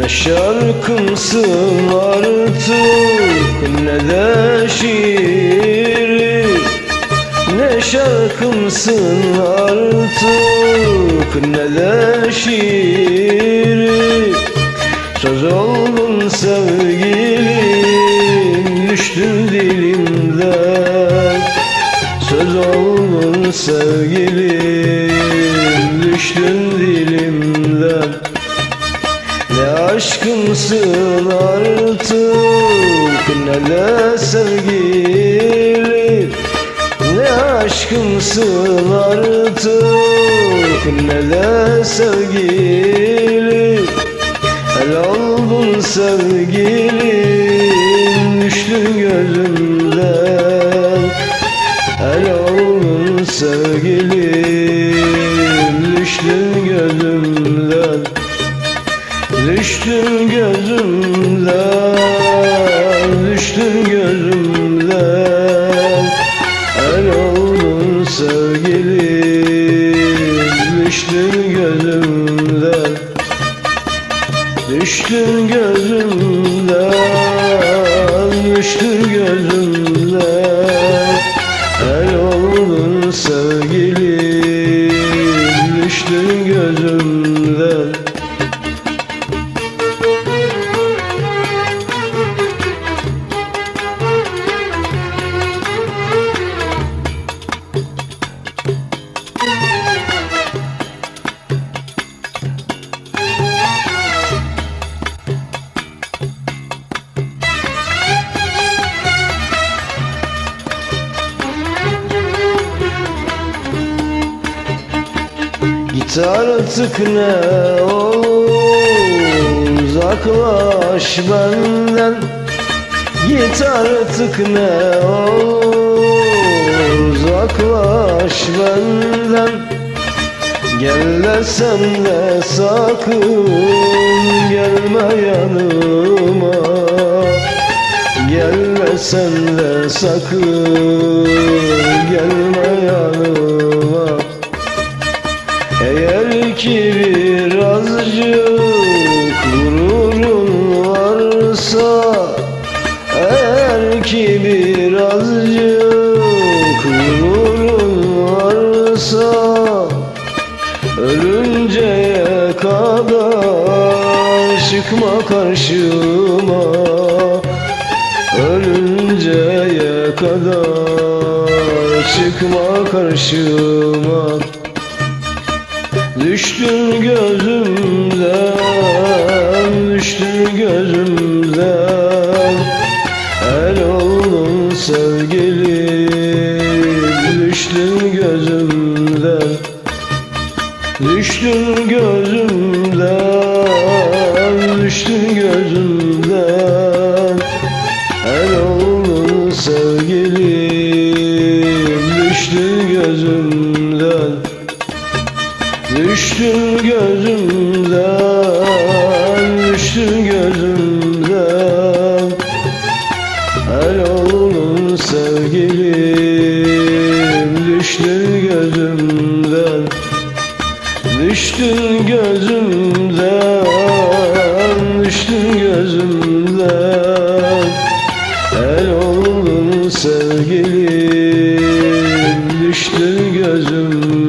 aşkımsın artık ne de şiirim Ne şarkımsın artık ne de şiirim Söz oldun sevgilim düştün dilimden. Söz oldun sevgilim düştün dilimden. Ne aşkımsın artık? Ne sevgilim? Ne aşkımsın artık? Ne sevgilim? El oldun sevgilim düştün gözümden Düştün gözümden Düştün gözümden. El oldun sevgilim Düştün gözümden. Düştün gözümden Düştün gözümden Git artık ne olur uzaklaş benden. Git artık ne olur uzaklaş benden. Gel desem de sakın gelme yanıma. Gelmesen de sakın varsa Eğer ki birazcık gururun varsa Ölünceye kadar çıkma karşıma. Ölünceye kadar çıkma karşıma Düştün gözümden, düştün gözümden. El oldun sevgilim, düştün gözümden. Düştün gözümden, düştün gözümden. El oldun sevgilim, düştün gözümden Düştün gözümden Düştün gözümden. El oldun sevgilim Düştün gözümden.